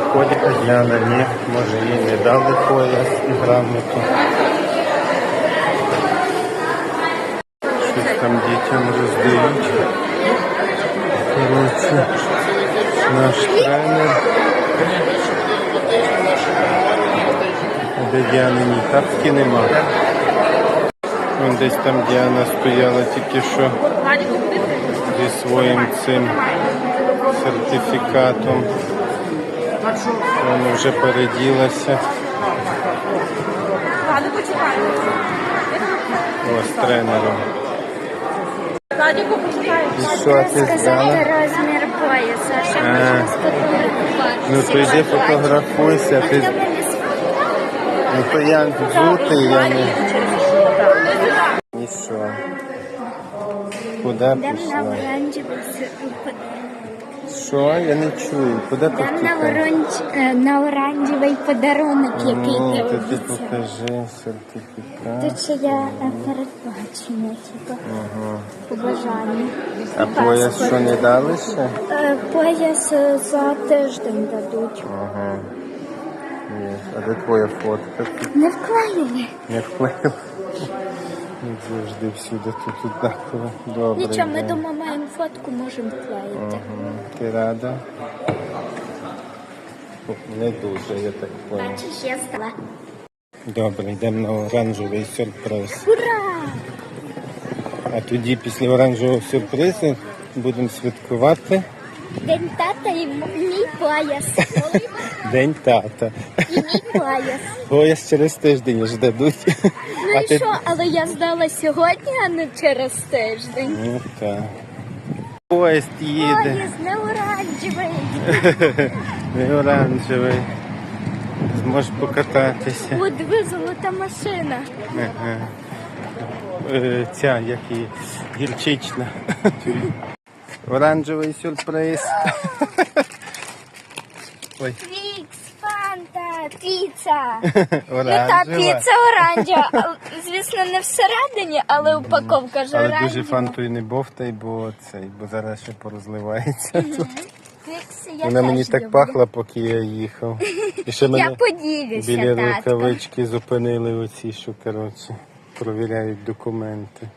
Ходять Діана, ні, може їй не дали пояс і грамоту. Щось там дітям роздають. Коротше, наш тренер. Де Діани ні тапки нема. Вон десь там Діана стояла тільки що зі своїм цим сертифікатом. Вона вже переділася. Ладно. О, з тренером. Що ти здала? розмір пояса, А. Ну то йди фотографуйся. Ти... Ну то я взутий, я не. І що? Куди пішла? оранжевий Що? Я не чую. Куди Дам на, потікаєш? оранж... е, на оранжевий подарунок, який Ну, ти ти обіцяв. покажи сертифікат. Тут ще є е, передбачення, типу, Ага. побажання. А пояс що не дали ще? Е, Пояс е, за тиждень дадуть. Ага. Є. А де твоя фотка? Не вклеїли. не вплив. Як завжди всюди тут однаково. Добре. Нічого, ми дома маємо фотку, можемо вклеїти. Ага. Ти рада? Не дуже, я так понял. Бачиш, я стала. Добре, йдемо на оранжевий сюрприз. Ура! А тоді після оранжевого сюрпризу будемо святкувати День тата і м- мій пояс. День тата. І мій пояс. Пояс через тиждень ж дадуть. Ну А і ти- що, але я здала сьогодні, а не через тиждень. Ну так. Поїзд їде. Пояс не оранжевий. Не оранжевий. Зможеш покататися. О, диви, золота машина. Ага. Е, Ця, як і гірчична. Оранжевий сюрприз. Ой, Твікс, фанта, піца. Ну та піца оранжева. Звісно, не всередині, але упаковка ж Але дуже оранжева. фантою не бовтай, бо цей, бо зараз ще порозливається. тут. Вона мені так люблю. пахла, поки я їхав. І ще Я мене поділюся, біля татко. рукавички зупинили оці, що коротше, провіряють документи.